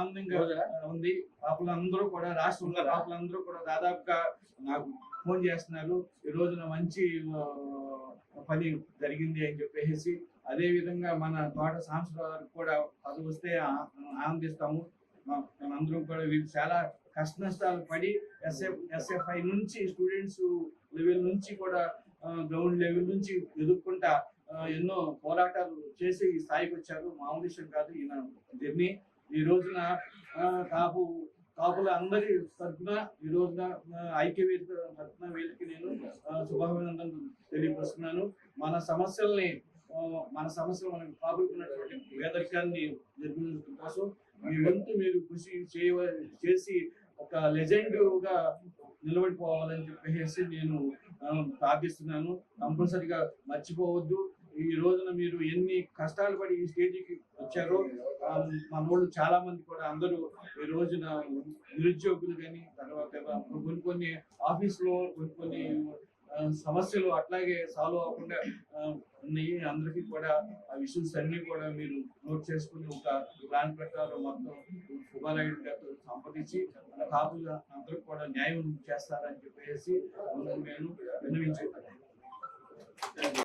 ఆనందంగా ఉంది. కాపులందరూ కూడా రాష్ట్రంలో కాపులందరూ కూడా దాదాపుగా నాకు ఫోన్ చేస్తున్నారు. ఈ రోజున మంచి పని జరిగింది అని చెప్పేసి. అదే విధంగా మన తోట సాంస్కృతిక కూడా అది వస్తే ఆనందిస్తాము. మ- మనందరం కూడా వీళ్ళు చాలా కష్ట నష్టాలు పడి ఎస్ఎఫ్ ఎస్ఎఫ్ఐ నుంచి స్టూడెంట్స్ లెవెల్ నుంచి కూడా గ్రౌండ్ లెవెల్ నుంచి ఎదుర్కొంటా ఎన్నో పోరాటాలు చేసి ఈ స్థాయికి వచ్చారు. మామూలు విషయం కాదు ఈయన జర్నీ. ఈ రోజున కాపు కాపుల అందరి తరఫున ఈ రోజున ఐక్యవేదిక తరఫున వీళ్ళకి నేను శుభాభినందనలు తెలియపరుస్తున్నాను. మన సమస్యల్ని మన సమస్యలు మనకు కాపుకున్నటువంటి పేదరికాన్ని నిర్మించడం కోసం మీ వంతు మీరు కృషి చేయ చేసి ఒక లెజెండ్గా నిలబడిపోవాలని చెప్పేసి నేను ప్రార్థిస్తున్నాను. కంపల్సరిగా మర్చిపోవద్దు. ఈ రోజున మీరు ఎన్ని కష్టాలు పడి ఈ స్టేజ్కి వచ్చారో మనోళ్ళు చాలా మంది కూడా అందరూ ఈ రోజున నిరుద్యోగులు కానీ తర్వాత కొన్ని కొన్ని ఆఫీసులో కొన్ని కొన్ని సమస్యలు అట్లాగే సాల్వ్ అవ్వకుండా ఉన్నాయి. అందరికీ కూడా ఆ ఇష్యూస్ అన్ని కూడా మీరు నోట్ చేసుకుని ఒక ప్లాన్ ప్రకారం మొత్తం శుభారాయుడు గారితో సంప్రదించి మన కాపులు అందరికి కూడా న్యాయం చేస్తారని చెప్పేసి నేను విన్నవించుకుంటున్నాను.